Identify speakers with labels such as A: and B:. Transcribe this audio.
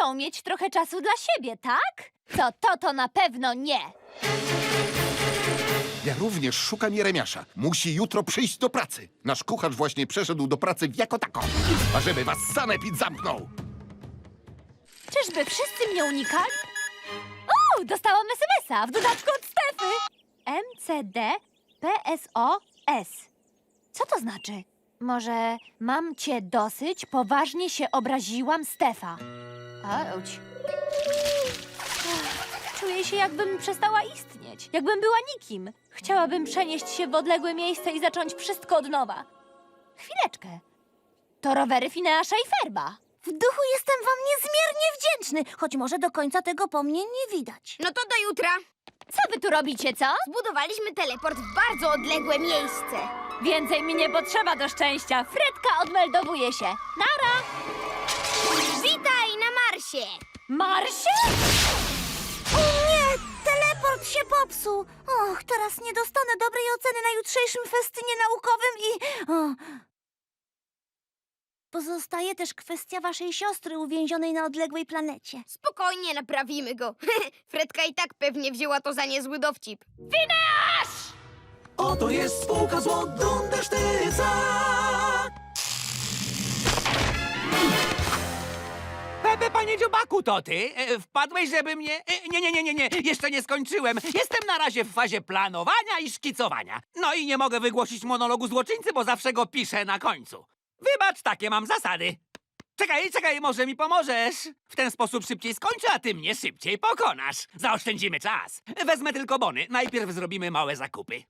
A: chcą mieć trochę czasu dla siebie, tak? To to to na pewno nie.
B: Ja również szukam Jeremiasza. Musi jutro przyjść do pracy. Nasz kucharz właśnie przeszedł do pracy w jako tako. A żeby was sanepid zamknął.
A: Czyżby wszyscy mnie unikali? O, dostałam SMS-a w dodatku od Stefy. MCD PSOS. Co to znaczy? Może mam cię dosyć? Poważnie się obraziłam, Stefa. Auć. Czuję się, jakbym przestała istnieć. Jakbym była nikim. Chciałabym przenieść się w odległe miejsce i zacząć wszystko od nowa. Chwileczkę. To rowery Fineasza i Ferba.
C: W duchu jestem wam niezmiernie wdzięczny, choć może do końca tego po mnie nie widać.
D: No to do jutra.
A: Co wy tu robicie, co?
D: Zbudowaliśmy teleport w bardzo odległe miejsce.
A: Więcej mi nie potrzeba do szczęścia. Fredka odmeldowuje się. Nara!
D: Marsie!
A: Marsie?
C: O nie! Teleport się popsuł! Och, teraz nie dostanę dobrej oceny na jutrzejszym festynie naukowym i... O. Pozostaje też kwestia waszej siostry uwięzionej na odległej planecie.
D: Spokojnie naprawimy go. Fredka i tak pewnie wzięła to za niezły dowcip.
E: Oto jest spółka złot Dundersztyca.
F: Pepe, panie dziubaku, to ty? E, Wpadłeś, żeby mnie... e, Nie, nie, nie, nie, nie, jeszcze nie skończyłem. Jestem na razie w fazie planowania i szkicowania. No i nie mogę wygłosić monologu złoczyńcy, bo zawsze go piszę na końcu. Wybacz, takie mam zasady. Czekaj, czekaj, może mi pomożesz? W ten sposób szybciej skończę, a ty mnie szybciej pokonasz. Zaoszczędzimy czas. Wezmę tylko bony. Najpierw zrobimy małe zakupy.